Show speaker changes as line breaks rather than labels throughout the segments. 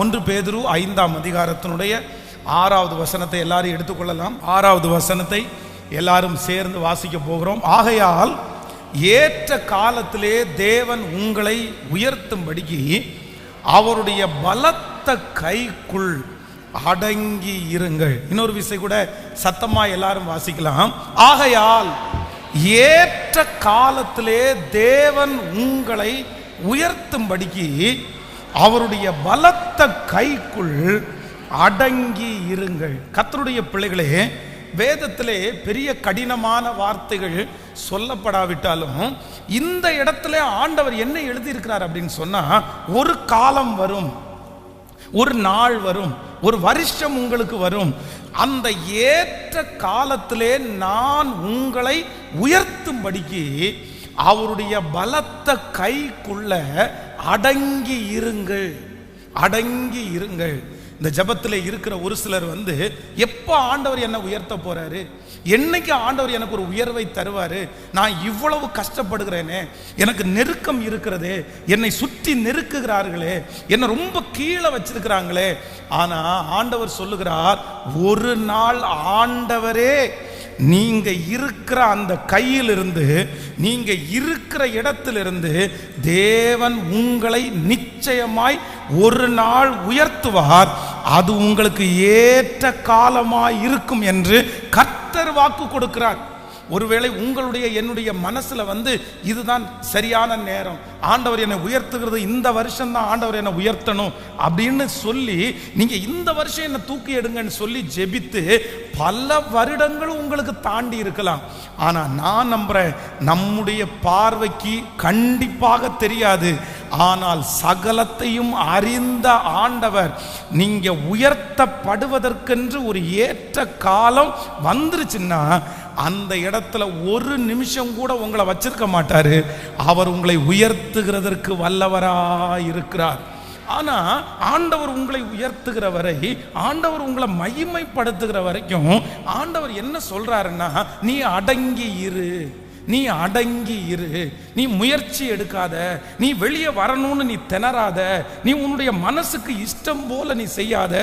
ஒன்று பேதுரு ஐந்தாம் அதிகாரத்தினுடைய ஆறாவது வசனத்தை எல்லாரும் எடுத்துக்கொள்ளலாம். ஆறாவது வசனத்தை எல்லாரும் சேர்ந்து வாசிக்க போகிறோம். ஆகையால் ஏற்ற காலத்திலே தேவன் உங்களை உயர்த்தும்படிக்கு அவருடைய பலத்த கைக்குள் அடங்கி இருங்கள். இன்னொரு விஷயம் கூட சத்தமா எல்லாரும் வாசிக்கலாம். ஆகையால் ஏற்ற காலத்திலே தேவன் உங்களை உயர்த்தும்படிக்கு அவருடைய பலத்த கைக்குள் அடங்கி இருங்கள். கத்தருடைய பிள்ளைகளே வேதத்திலே பெரிய கடினமான வார்த்தைகள் சொல்லப்படாவிட்டாலும் இந்த இடத்துல ஆண்டவர் என்ன எழுதியிருக்கிறார் அப்படின்னு சொன்னா ஒரு காலம் வரும் ஒரு நாள் வரும் ஒரு வருஷம் உங்களுக்கு வரும். அந்த ஏற்ற காலத்திலே நான் உங்களை உயர்த்தும்படிக்கு அவருடைய பலத்த கைக்குள்ள அடங்கி இருங்கள். அடங்கி இருங்கள். இந்த ஜபத்தில் இருக்கிற ஒரு சிலர் வந்து எப்போ ஆண்டவர் என்னை உயர்த்த போறாரு? என்னைக்கு ஆண்டவர் எனக்கு ஒரு உயர்வை தருவாரு? நான் இவ்வளவு கஷ்டப்படுகிறேனே. எனக்கு நெருக்கம் இருக்கிறதே. என்னை சுற்றி நெருக்குகிறார்களே. என்னை ரொம்ப கீழே வச்சிருக்கிறாங்களே. ஆனா ஆண்டவர் சொல்லுகிறார் ஒரு நாள் ஆண்டவரே நீங்க இருக்கிற அந்த கையிலிருந்து நீங்க இருக்கிற இடத்திலிருந்து தேவன் உங்களை நிச்சயமாய் ஒரு நாள் உயர்த்துவார். அது உங்களுக்கு ஏற்ற காலமாய் இருக்கும் என்று கர்த்தர் வாக்கு கொடுக்கிறார். ஒருவேளை உங்களுடைய என்னுடைய மனசுல வந்து இதுதான் சரியான நேரம். ஆண்டவர் என்னை உயர்த்துகிறது இந்த வருஷம் தான் ஆண்டவர் என்னை உயர்த்தணும் அப்படின்னு சொல்லி நீங்க இந்த வருஷம் என்னை தூக்கி எடுங்கன்னு சொல்லி ஜெபித்து பல வருடங்களும் உங்களுக்கு தாண்டி இருக்கலாம். ஆனா நான் நம்புறேன் நம்முடைய பார்வைக்கு கண்டிப்பாக தெரியாது. ஆனால் சகலத்தையும் அறிந்த ஆண்டவர் நீங்க உயர்த்தப்படுவதற்கென்று ஒரு ஏற்ற காலம் வந்துருச்சுன்னா அந்த இடத்துல ஒரு நிமிஷம் கூட உங்களை வச்சிருக்க மாட்டாரு. அவர் உங்களை உயர்த்துகிறதற்கு வல்லவராய் இருக்கிறார் ஆனா ஆண்டவர் உங்களை உயர்த்துகிற வரை ஆண்டவர் உங்களை மகிமைப்படுத்துகிற வரைக்கும் ஆண்டவர் என்ன சொல்றாருன்னா நீ அடங்கி இரு நீ அடங்கி இரு. நீ முயற்சி எடுக்காத. நீ வெளியே வரணும்னு நீ திணறாத. நீ உன்னுடைய மனசுக்கு இஷ்டம் போல நீ செய்யாத.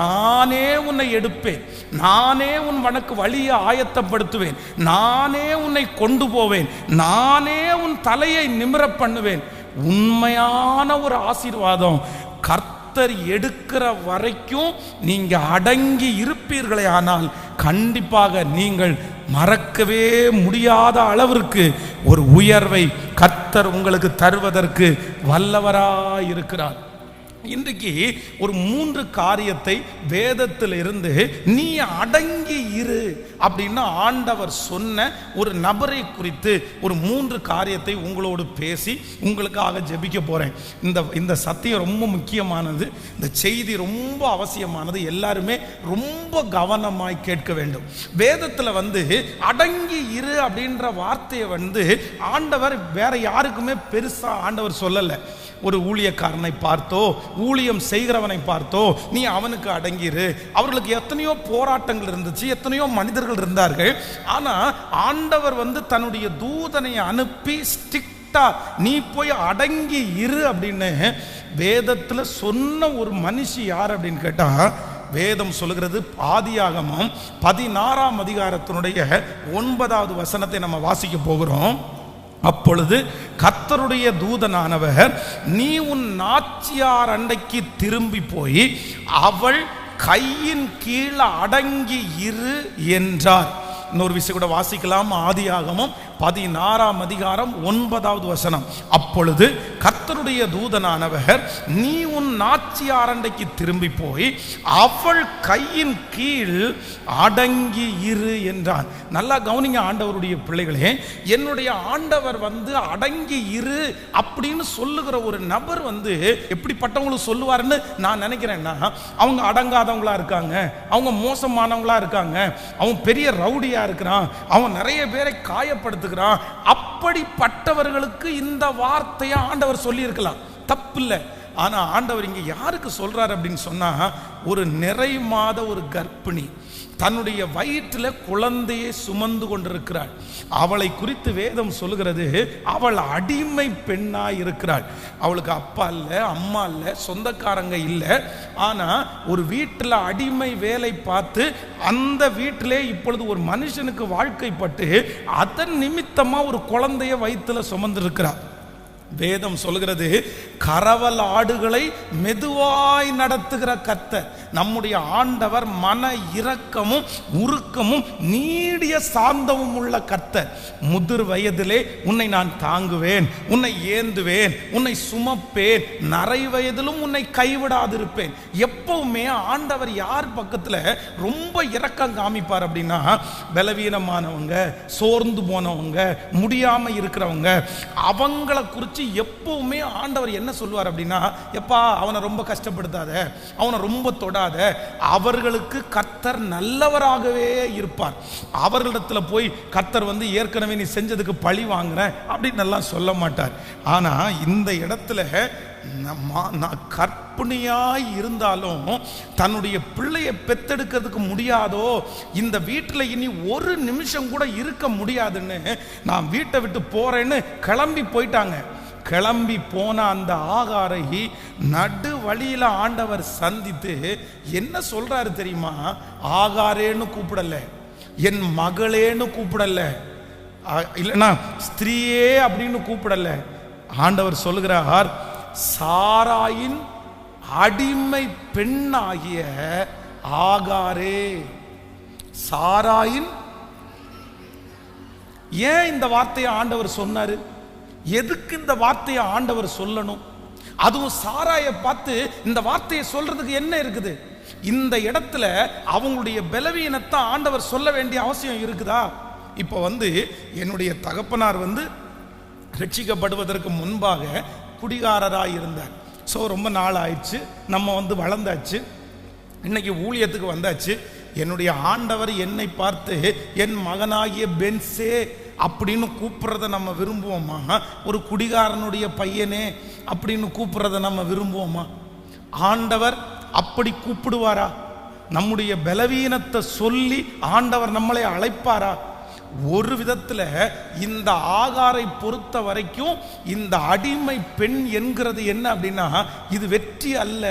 நானே உன்னை எடுப்பேன். நானே உன் வனக்கு வழியை ஆயத்தப்படுத்துவேன். நானே உன்னை கொண்டு போவேன். நானே உன் தலையை நிமிர பண்ணுவேன். உண்மையான ஒரு ஆசீர்வாதம். கர்த்தர் எடுக்கிற வரைக்கும் நீங்கள் அடங்கி இருப்பீர்களே ஆனால் கண்டிப்பாக நீங்கள் மறக்கவே முடியாத அளவிற்கு ஒரு உயர்வை கத்தர் உங்களுக்கு தருவதற்கு வல்லவராயிருக்கிறார். இருக்கிறார் இன்றைக்கு ஒரு மூன்று காரியத்தை வேதத்தில் இருந்து நீ அடங்கி இரு அப்படின்னு ஆண்டவர் சொன்ன ஒரு நபரை குறித்து ஒரு மூன்று காரியத்தை உங்களோடு பேசி உங்களுக்காக ஜெபிக்க போறேன். இந்த இந்த சத்தியம் ரொம்ப முக்கியமானது. இந்த செய்தி ரொம்ப அவசியமானது. எல்லாருமே ரொம்ப கவனமாய் கேட்க வேண்டும். வேதத்தில் வந்து அடங்கி இரு அப்படின்ற வார்த்தையை வந்து ஆண்டவர் வேற யாருக்குமே பெருசா ஆண்டவர் சொல்லலை. ஒரு ஊழியக்காரனை பார்த்தோ ஊழியம் செய்கிறவனை பார்த்தோ நீ அவனுக்கு அடங்கிரு. அவர்களுக்கு எத்தனையோ போராட்டங்கள் இருந்துச்சு எத்தனையோ மனிதர்கள் இருந்தார்கள். ஆனால் ஆண்டவர் வந்து தன்னுடைய தூதனை அனுப்பி ஸ்டிக்டா நீ போய் அடங்கி இரு அப்படின்னு வேதத்தில் சொன்ன ஒரு மனுஷி யார் அப்படின்னு கேட்டால் வேதம் சொல்லுகிறது பாதியாகமும் பதினாறாம் அதிகாரத்தினுடைய ஒன்பதாவது வசனத்தை நம்ம வாசிக்க போகிறோம். அப்பொழுது கத்தருடைய தூதனானவர் நீ உன் நாச்சியார் அண்டைக்கு திரும்பி போய் அவள் கையின் கீழே அடங்கி இரு என்றார். இன்னொரு விஷயம் கூட வாசிக்கலாம். ஆதியாகமும் பதினாறாம் அதிகாரம் ஒன்பதாவது வசனம். அப்பொழுது கர்த்தருடைய தூதனானவர் நீ உன் நாச்சியார் அண்டைக்கு திரும்பி போய் அவள் கையின் கீழ் அடங்கி இரு என்றான். நல்லா கவனிங்க ஆண்டவருடைய பிள்ளைகளே என்னுடைய ஆண்டவர் வந்து அடங்கி இரு அப்படின்னு சொல்லுகிற ஒரு நபர் வந்து எப்படிப்பட்டவங்களும் சொல்லுவாருன்னு நான் நினைக்கிறேன்னா அவங்க அடங்காதவங்களா இருக்காங்க அவங்க மோசமானவங்களா இருக்காங்க அவங்க பெரிய ரவுடியா இருக்கிறான். அவன் நிறைய பேரை காயப்படுத்துகிறான். அப்படிப்பட்டவர்களுக்கு இந்த வார்த்தையை ஆண்டவர் சொல்லியிருக்கலாம். தப்பு இல்லை ஆனால் ஆண்டவர் இங்கே யாருக்கு சொல்கிறார் அப்படின்னு சொன்னால் ஒரு நிறை மாத ஒரு கர்ப்பிணி. தன்னுடைய வயிற்றில் குழந்தையை சுமந்து கொண்டிருக்கிறாள். அவளை குறித்து வேதம் சொல்லுகிறது அவள் அடிமை பெண்ணாய் இருக்கிறாள். அவளுக்கு அப்பா இல்லை அம்மா இல்லை சொந்தக்காரங்க இல்லை. ஆனா ஒரு வீட்டில் அடிமை வேலை பார்த்து அந்த வீட்டிலே இப்பொழுது ஒரு மனுஷனுக்கு வாழ்க்கைப்பட்டு அதன் நிமித்தமா ஒரு குழந்தைய வயிற்றுல சுமந்திருக்கிறாள். வேதம் சொல்கிறது கரவல் ஆடுகளை மெதுவாய் நடத்துகிற கத்த நம்முடைய ஆண்டவர் மன இரக்கமும் உருக்கமும் நீடிய சாந்தமும் உள்ள கத்த முதிர் வயதிலே உன்னை நான் தாங்குவேன் உன்னை ஏந்துவேன் உன்னை சுமப்பேன் நரை வயதிலும் உன்னை கைவிடாதிருப்பேன். எப்பவுமே ஆண்டவர் யார் பக்கத்துல ரொம்ப இரக்கம் காமிப்பார் அப்படின்னா பலவீனமானவங்க சோர்ந்து போனவங்க முடியாமல் இருக்கிறவங்க அவங்கள குறித்து எப்பவுமே ஆண்டவர் என்ன சொல்லுவார் அப்படின்னா எப்பா அவனை ரொம்ப கஷ்டப்படுத்தாத அவனை ரொம்ப தொடாத அவர்களுக்கு கர்த்தர் நல்லவராகவே இருப்பார். அவர்களிடத்துல போய் கர்த்தர் வந்து ஏற்கனவே நீ செஞ்சதுக்கு பழி வாங்குறேன் அப்படின்னு எல்லாம் சொல்ல மாட்டார். ஆனா இந்த இடத்துல நம்ம- நான் கற்பனையாய் இருந்தாலும் தன்னுடைய பிள்ளையை பெத்தெடுக்கிறதுக்கு முடியாதோ இந்த வீட்டில் இனி ஒரு நிமிஷம் கூட இருக்க முடியாதுன்னு நான் வீட்டை விட்டு போறேன்னு கிளம்பி போயிட்டாங்க. கிளம்பி போன அந்த ஆகாரை நடு வழியில ஆண்டவர் சந்தித்து என்ன சொல்றாரு தெரியுமா? ஆகாரேன்னு கூப்பிடல. என் மகளேன்னு கூப்பிடல. இல்லைனா ஸ்திரீயே அப்படின்னு கூப்பிடல. ஆண்டவர் சொல்லுகிறார் சாராயின் அடிமை பெண்ணாகிய ஆகாரே சாராயின் ஏன் இந்த வார்த்தையை ஆண்டவர் சொன்னாரு? எதுக்கு இந்த வார்த்தையை ஆண்டவர் சொல்லணும்? அதுவும் சாராயை பார்த்து இந்த வார்த்தையை சொல்றதுக்கு என்ன இருக்குது? இந்த இடத்துல அவங்களுடைய பலவீனத்தை ஆண்டவர் சொல்ல வேண்டிய அவசியம் இருக்குதா? இப்போ வந்து என்னுடைய தகப்பனார் வந்து ரட்சிக்கப்படுவதற்கு முன்பாக குடிகாரராக இருந்தார். ஸோ ரொம்ப நாள் ஆயிடுச்சு. நம்ம வந்து வளர்ந்தாச்சு. இன்னைக்கு ஊழியத்துக்கு வந்தாச்சு. என்னுடைய ஆண்டவர் என்னை பார்த்து என் மகனாகிய பென்சே அப்படின்னு கூப்பிட்றத நம்ம விரும்புவோமா? ஒரு குடிகாரனுடைய பையனே அப்படின்னு கூப்பிட்றத நம்ம விரும்புவோமா? ஆண்டவர் அப்படி கூப்பிடுவாரா? நம்முடைய பலவீனத்தை சொல்லி ஆண்டவர் நம்மளை அழைப்பாரா? ஒரு விதத்தில் இந்த ஆகாரை பொறுத்த வரைக்கும் இந்த அடிமை பெண் என்கிறது என்ன அப்படின்னா இது வெற்றி அல்ல.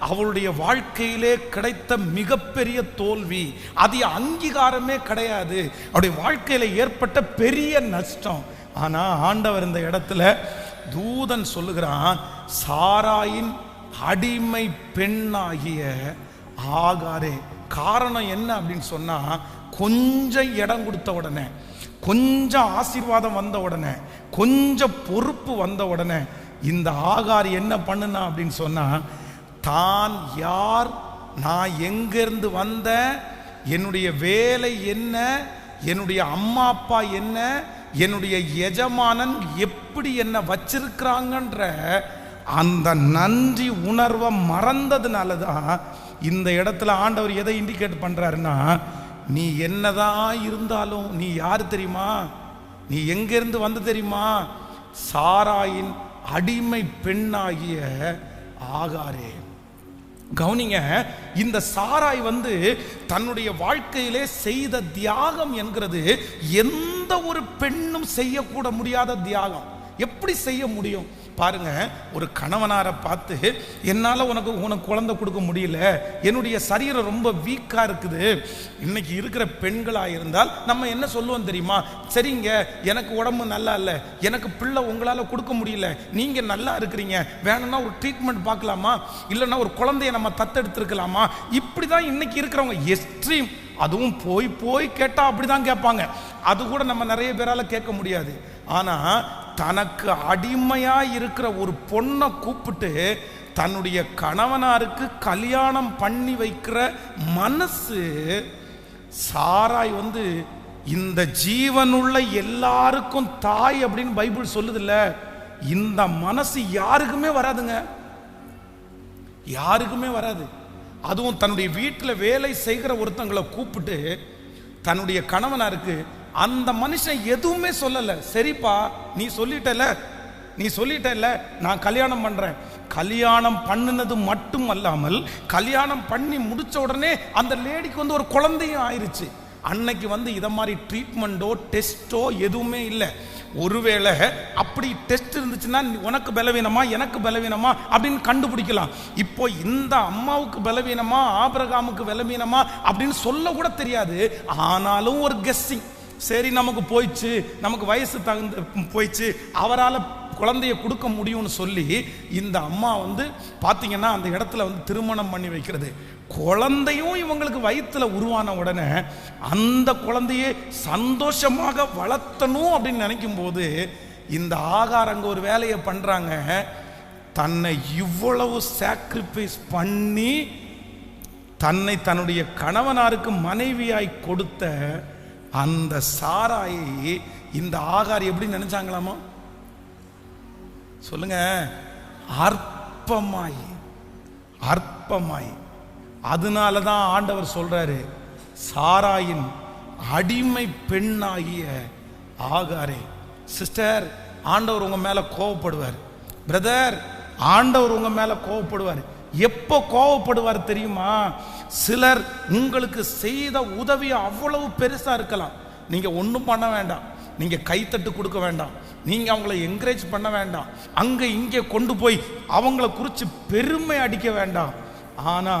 அவளுடைய வாழ்க்கையிலே கிடைத்த மிகப்பெரிய தோல்வி. அது அங்கீகாரமே கிடையாது. அவருடைய வாழ்க்கையில ஏற்பட்ட பெரிய நஷ்டம். ஆனால் ஆண்டவர் இந்த இடத்துல தூதன் சொல்லுகிறான் சாராயின் அடிமை பெண்ணாகிய ஆகாரே காரணம் என்ன அப்படின்னு சொன்னால் கொஞ்சம் இடம் கொடுத்த உடனே கொஞ்சம் ஆசீர்வாதம் வந்த உடனே கொஞ்சம் பொறுப்பு வந்த உடனே இந்த ஆகார் என்ன பண்ணுனா அப்படின்னு சொன்னா தான் யார்? நான் எங்கிருந்து வந்தேன் என்னுடைய வேலை என்ன? என்னுடைய அம்மா அப்பா என்ன? என்னுடைய எஜமானன் எப்படி என்ன வச்சிருக்கிறாங்கன்ற அந்த நன்றி உணர்வை மறந்ததுனால தான் இந்த இடத்துல ஆண்டவர் எதை இண்டிகேட் பண்ணுறாருன்னா நீ என்னதான் இருந்தாலும் நீ யார் தெரியுமா? நீ எங்கேருந்து வந்து தெரியுமா? சாராயின் அடிமை பெண்ணாகிய ஆகாரே. கவனிங்க இந்த சாராய் வந்து தன்னுடைய வாழ்க்கையிலே செய்த தியாகம் என்கிறது எந்த ஒரு பெண்ணும் செய்யக்கூட முடியாத தியாகம். எப்படி செய்ய முடியும்? பாருங்க ஒரு கணவனாரை பார்த்து என்னால் உனக்கு உனக்கு குழந்தை கொடுக்க முடியல. என்னுடைய சரீரம் ரொம்ப வீக்காக இருக்குது. இன்னைக்கு இருக்கிற பெண்களாக இருந்தால் நம்ம என்ன சொல்லுவோம் தெரியுமா? சரிங்க எனக்கு உடம்பு நல்லா இல்லை. எனக்கு பிள்ளை உங்களால் கொடுக்க முடியல. நீங்கள் நல்லா இருக்கிறீங்க. வேணும்னா ஒரு ட்ரீட்மெண்ட் பார்க்கலாமா? இல்லைன்னா ஒரு குழந்தைய நம்ம தத்தெடுத்துருக்கலாமா? இப்படி தான் இன்னைக்கு இருக்கிறவங்க. எக்ஸ்ட்ரீம் அதுவும் போய் போய் கேட்டால் அப்படி தான் கேட்பாங்க. அது கூட நம்ம நிறைய பேரால் கேட்க முடியாது. ஆனால் தனக்கு அடிமையாக இருக்கிற ஒரு பொண்ணை கூப்பிட்டு தன்னுடைய கணவனாருக்கு கல்யாணம் பண்ணி வைக்கிற மனசு சாராய் வந்து இந்த ஜீவனுள்ள எல்லாருக்கும் தாய் அப்படின்னு பைபிள் சொல்லுதுல்ல இந்த மனசு யாருக்குமே வராதுங்க. யாருக்குமே வராது. அதுவும் தன்னுடைய வீட்டில் வேலை செய்கிற ஒருத்தங்களை கூப்பிட்டு தன்னுடைய கணவனாருக்கு அந்த மனுஷன் எதுவுமே சொல்லலை. சரிப்பா நீ சொல்லிட்டல. நீ சொல்லிட்டல நான் கல்யாணம் பண்ணுறேன் கல்யாணம் பண்ணினது மட்டும் அல்லாமல் கல்யாணம் பண்ணி முடிச்ச உடனே அந்த லேடிக்கு வந்து ஒரு குழந்தையும் ஆயிடுச்சு அன்னைக்கு வந்து இதை மாதிரி ட்ரீட்மெண்ட்டோ டெஸ்ட்டோ எதுவுமே இல்லை. ஒருவேளை அப்படி டெஸ்ட் இருந்துச்சுன்னா உனக்கு பலவீனமா எனக்கு பலவீனமா அப்படின்னு கண்டுபிடிக்கலாம். இப்போ இந்த அம்மாவுக்கு பலவீனமா ஆபிரகாமுக்கு பலவீனமா அப்படின்னு சொல்ல கூட தெரியாது. ஆனாலும் ஒரு கெஸ்ஸிங் சரி நமக்கு போயிடுச்சு நமக்கு வயசு தகுந்த போயிடுச்சு அவரால் குழந்தைய கொடுக்க முடியும்னு சொல்லி இந்த அம்மா வந்து பார்த்தீங்கன்னா அந்த இடத்துல வந்து திருமணம் பண்ணி வைக்கிறது. குழந்தையும் இவங்களுக்கு வயிற்றில் உருவான உடனே அந்த குழந்தையை சந்தோஷமாக வளர்த்தணும் அப்படின்னு நினைக்கும் போது இந்த ஆகார் அங்கே ஒரு வேலையை பண்ணுறாங்க தன்னை இவ்வளவு சாக்ரிஃபைஸ் பண்ணி தன்னை தன்னுடைய கணவனாருக்கு மனைவியாய் கொடுத்த அந்த சாராயை இந்த ஆகார் எப்படி நினைச்சாங்களாமா? சொல்லுங்க. அற்பமாய். அற்பமாய். அதனால தான் ஆண்டவர் சொல்றாரு சாராயின் அடிமை பெண்ணாகிய ஆகாரே. சிஸ்டர் ஆண்டவர் உங்க மேல கோவப்படுவார். பிரதர் ஆண்டவர் உங்க மேல கோவப்படுவார். எப்போ கோவப்படுவார் தெரியுமா? சிலர் உங்களுக்கு செய்த உதவி அவ்வளவு பெருசாக இருக்கலாம். நீங்கள் ஒன்றும் பண்ண வேண்டாம். நீங்கள் கைத்தட்டு கொடுக்க வேண்டாம். நீங்கள் அவங்கள என்கரேஜ் பண்ண வேண்டாம். அங்கே இங்கே கொண்டு போய் அவங்கள குறித்து பெருமை அடிக்க வேண்டாம். ஆனா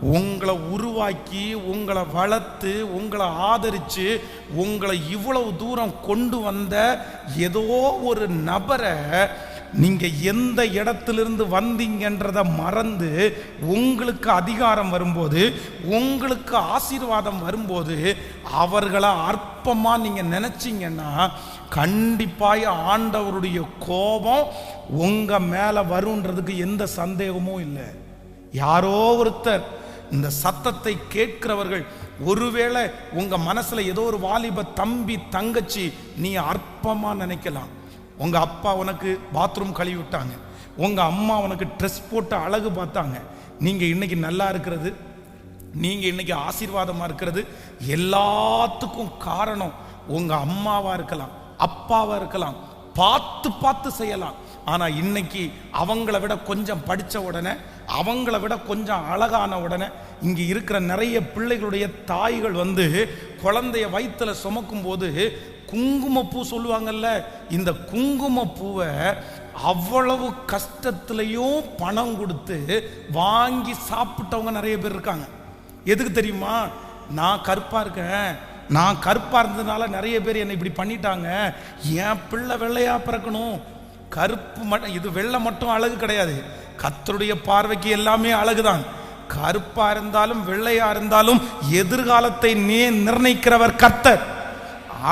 உங்களை உருவாக்கி உங்களை வளர்த்து உங்களை ஆதரித்து உங்களை இவ்வளவு தூரம் கொண்டு வந்த ஏதோ ஒரு நபரை நீங்கள் எந்த இடத்திலிருந்து வந்தீங்கன்றத மறந்து உங்களுக்கு அதிகாரம் வரும்போது உங்களுக்கு ஆசீர்வாதம் வரும்போது அவர்களை அற்பமாக நீங்கள் நினச்சிங்கன்னா கண்டிப்பாக ஆண்டவருடைய கோபம் உங்கள் மேலே வருன்றதுக்கு எந்த சந்தேகமும் இல்லை. யாரோ ஒருத்தர் இந்த சத்தத்தை கேட்கிறவர்கள் ஒருவேளை உங்க மனசுல ஏதோ ஒரு வாலிப தம்பி தங்கச்சி நீ அற்பமாக நினைக்கலாம். உங்கள் அப்பா உனக்கு பாத்ரூம் கழுவி விட்டாங்க. உங்கள் அம்மா உனக்கு ட்ரெஸ் போட்டு அழகு பார்த்தாங்க. நீங்கள் இன்னைக்கு நல்லா இருக்கிறது. நீங்கள் இன்றைக்கி ஆசீர்வாதமாக இருக்கிறது. எல்லாத்துக்கும் காரணம் உங்கள் அம்மாவாக இருக்கலாம் அப்பாவாக இருக்கலாம். பார்த்து பார்த்து செய்யலாம். ஆனால் இன்னைக்கு அவங்கள விட கொஞ்சம் படித்த உடனே அவங்கள விட கொஞ்சம் அழகான உடனே இங்கே இருக்கிற நிறைய பிள்ளைகளுடைய தாய்கள் வந்து குழந்தைய வயிற்றில் சுமக்கும் போது குங்குமப்பூ சொல்லுவாங்கல்ல இந்த குங்குமப்பூவை அவ்வளவு கஷ்டத்துலையும் பணம் கொடுத்து வாங்கி சாப்பிட்டவங்க நிறைய பேர் இருக்காங்க. எதுக்கு தெரியுமா? நான் கருப்பாக இருக்கேன். நான் கருப்பாக இருந்ததுனால நிறைய பேர் என்னை இப்படி பண்ணிட்டாங்க. என் பிள்ளை வெள்ளையாக பிறக்கணும். கருப்பு மட்டும் இது வெள்ளை மட்டும் அழகு கிடையாது. கத்தருடைய பார்வைக்கு எல்லாமே அழகுதான். கருப்பாக இருந்தாலும் வெள்ளையாக இருந்தாலும் எதிர்காலத்தை நே நிர்ணயிக்கிறவர் கர்த்தர்.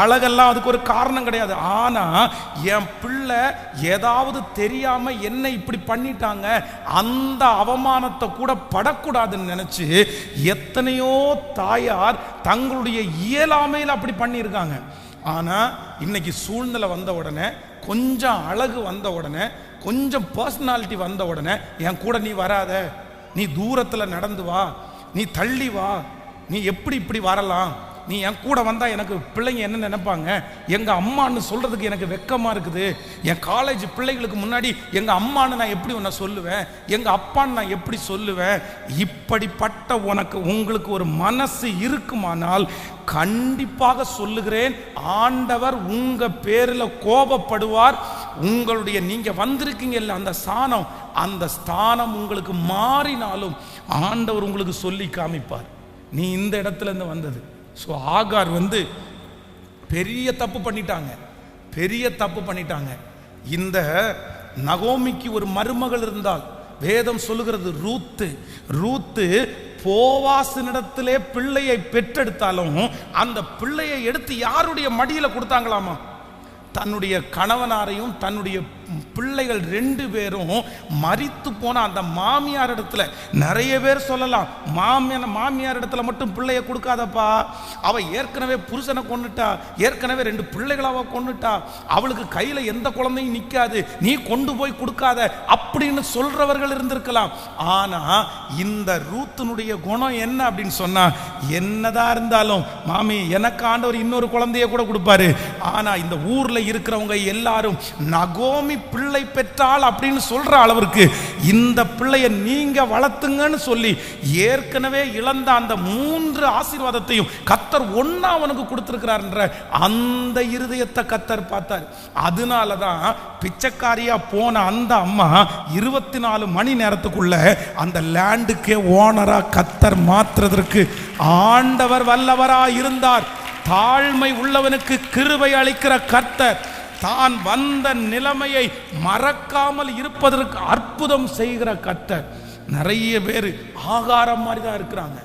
அழகெல்லாம் அதுக்கு ஒரு காரணம் கிடையாது. ஆனா என் பிள்ளை ஏதாவது தெரியாம என்ன இப்படி பண்ணிட்டாங்க அந்த அவமானத்தை கூட படக்கூடாதுன்னு நினைச்சு எத்தனையோ தாயார் தங்களுடைய இயலாமையில் அப்படி பண்ணியிருக்காங்க. ஆனா இன்னைக்கு சூழ்நிலை வந்த உடனே கொஞ்சம் அழகு வந்த உடனே கொஞ்சம் பர்சனாலிட்டி வந்த உடனே என் கூட நீ வராத. நீ தூரத்தில் நடந்து வா. நீ தள்ளி வா. நீ எப்படி இப்படி வரலாம்? நீ என் கூட வந்தால் எனக்கு பிள்ளைங்க என்ன நினைப்பாங்க? எங்கள் அம்மான்னு சொல்கிறதுக்கு எனக்கு வெக்கமாக இருக்குது. என் காலேஜ் பிள்ளைகளுக்கு முன்னாடி எங்கள் அம்மான்னு நான் எப்படி உன்னை சொல்லுவேன்? எங்கள் அப்பான்னு நான் எப்படி சொல்லுவேன்? இப்படிப்பட்ட உனக்கு உங்களுக்கு ஒரு மனசு இருக்குமானால் கண்டிப்பாக சொல்லுகிறேன். ஆண்டவர் உங்கள் பேரில் கோபப்படுவார். உங்களுடைய நீங்கள் வந்திருக்கீங்க இல்லை அந்த ஸ்தானம் அந்த ஸ்தானம் உங்களுக்கு மாறினாலும் ஆண்டவர் உங்களுக்கு சொல்லி காமிப்பார். நீ இந்த இடத்துல இருந்து வந்தது. ஸோ ஆகார் வந்து பெரிய தப்பு பண்ணிட்டாங்க. பெரிய தப்பு பண்ணிட்டாங்க. இந்த நகோமிக்கு ஒரு மருமகள் இருந்தால் வேதம் சொல்லுகிறது ரூத்து. ரூத்து போவாசினிடத்திலே பிள்ளையை பெற்றெடுத்தாலும் அந்த பிள்ளையை எடுத்து யாருடைய மடியில் கொடுத்தாங்களாமா? தன்னுடைய கணவனாரையும் தன்னுடைய பிள்ளைகள் ரெண்டு பேரும் மறித்து போன அந்த மாமியார் இடத்துல நிறைய பேர் சொல்லலாம் மாமியான மாமியார் இடத்துல மட்டும் பிள்ளைய கொடுக்காதப்பா. அவ ஏற்கனவே புருஷனை கொன்னுட்டா ஏற்கனவே ரெண்டு பிள்ளைகளை அவ அவளுக்கு கையில எந்த குழந்தையும் நிக்காது நீ கொண்டு போய் கொடுக்காத அப்படின்னு சொல்றவர்கள் இருந்திருக்கலாம். ஆனா இந்த ரூத்தினுடைய குணம் என்ன அப்படின்னு சொன்னா என்னதான் இருந்தாலும் மாமி எனக்கு ஆண்டவர் இன்னொரு குழந்தைய கூட கொடுப்பாரு. ஆனா இந்த ஊர்ல இருக்கிறவங்க எல்லாரும் நகோமி பிள்ளை பெற்றாள் அப்படின்னு சொல்ற அளவிற்கு இந்த பிள்ளைய நீங்க வளர்த்துங்கன்னு சொல்லி ஏற்கனவே இழந்த அந்த மூன்று ஆசீர்வாதத்தையும் கத்தர் ஒன்னா அவனுக்கு கொடுத்திருக்கிறார்ன்ற அந்த இருதயத்தை கத்தர் பார்த்தார். அதனால தான் பிச்சைக்காரியா போன அந்த அம்மா இருபத்தி நாலு மணி நேரத்துக்குள்ள அந்த லேண்டுக்கே ஓனரா கத்தர் மாற்றுறதற்கு ஆண்டவர் வல்லவரா இருந்தார். தாழ்மை உள்ளவனுக்கு கிருபை அளிக்கிற கர்த்தர் தான் வந்த நிலைமையை மறக்காமல் இருப்பதற்கு அற்புதம் செய்கிற கர்த்தர். நிறைய பேர் ஆகாரம் மாதிரி தான் இருக்கிறாங்க.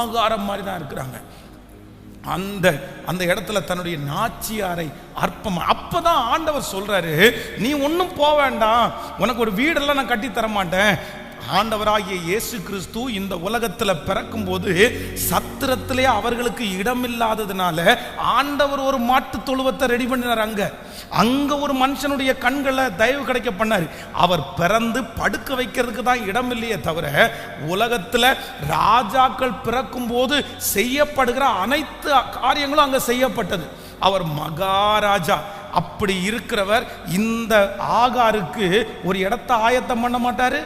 ஆகாரம் மாதிரி தான் இருக்கிறாங்க. அந்த அந்த இடத்துல தன்னுடைய நாச்சியாரை அற்பம் அப்பதான் ஆண்டவர் சொல்றாரு நீ ஒன்றும் போக வேண்டாம். உனக்கு ஒரு வீடெல்லாம் நான் கட்டி தர மாட்டேன் ஆண்டவராகிய இயேசு கிறிஸ்து இந்த உலகத்தில் பிறக்கும்போது சத்திரத்திலே அவர்களுக்கு இடம் இல்லாததுனால ஆண்டவர் ஒரு மாட்டு தொழுவத்தை ரெடி பண்ணினார் அங்கே. அங்க ஒரு மனுஷனுடைய கண்களை தயவு கிடைக்க பண்ணார். அவர் பிறந்து படுக்க வைக்கிறதுக்கு தான் இடம் இல்லையே தவிர உலகத்தில் ராஜாக்கள் பிறக்கும் போது செய்யப்படுகிற அனைத்து காரியங்களும் அங்கே செய்யப்பட்டது. அவர் மகாராஜா. அப்படி இருக்கிறவர் இந்த ஆகாருக்கு ஒரு இடத்த ஆயத்தம் பண்ண மாட்டாரு.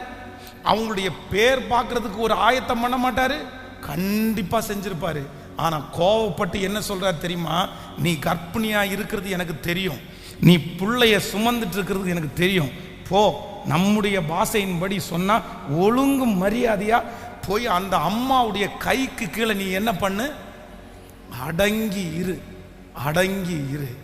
அவங்களுடைய பேர் பார்க்கறதுக்கு ஒரு ஆயத்தம் பண்ண மாட்டாரு. கண்டிப்பாக செஞ்சிருப்பாரு. ஆனால் கோவப்பட்டு என்ன சொல்கிறார் தெரியுமா? நீ கர்ப்பிணியாக இருக்கிறது எனக்கு தெரியும். நீ பிள்ளைய சுமந்துட்டு இருக்கிறது எனக்கு தெரியும். போ நம்முடைய பாஷையின்படி சொன்னால் ஒழுங்கு மரியாதையாக போய் அந்த அம்மாவுடைய கைக்கு கீழே நீ என்ன பண்ணு? அடங்கி இரு. அடங்கி இரு.